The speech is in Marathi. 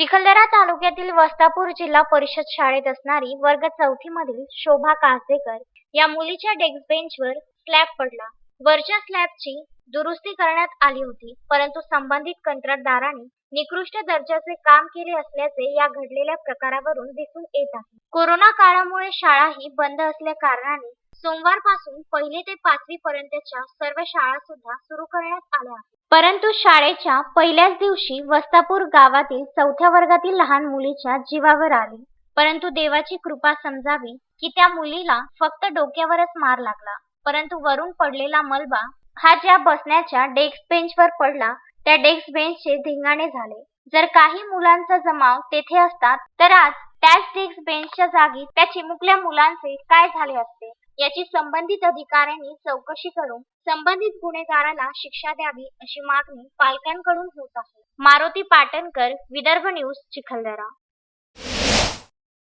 चिखलदरा तालुक्यातील वस्तापूर जिल्हा परिषद शाळेत असणारी वर्ग चौथी मधील शोभा कासेकर या मुलीच्या डेस्क बेंचवर स्लॅब पडला. वरच्या स्लॅबची दुरुस्ती करण्यात आली होती परंतु संबंधित कंत्राटदाराने निकृष्ट दर्जाचे काम केले असल्याचे या घडलेल्या प्रकारावरून दिसून येत आहे. कोरोना काळामुळे शाळाही बंद असल्या कारणाने सोमवारपासून पहिले ते पाचवी पर्यंतच्या सर्व शाळा सुद्धा सुरू करण्यात आल्या आहेत. परंतु शाळेच्या पहिल्याच दिवशी वस्तापूर गावातील चौथ्या वर्गातील लहान मुलीच्या जीवावर आले. परंतु देवाची कृपा समजावी की त्या मुलीला फक्त डोक्यावरच मार लागला. परंतु वरून पडलेला मलबा हा ज्या बसण्याच्या डेस्क बेंचवर पडला त्या डेस्क बेंचचे धिंगाणे झाले. जर काही मुलांचा जमाव तेथे असतात तर आज त्याच डेस्क बेंचच्या जागी त्या चिमुकल्या मुलांचे काय झाले असते? याची संबंधित अधिकाऱ्यांनी चौकशी करून संबंधित गुन्हेगाराला शिक्षा द्यावी अशी मागणी पालकांकडून होत आहे. मारुती पाटणकर विदर्भ न्यूज चिखलदरा.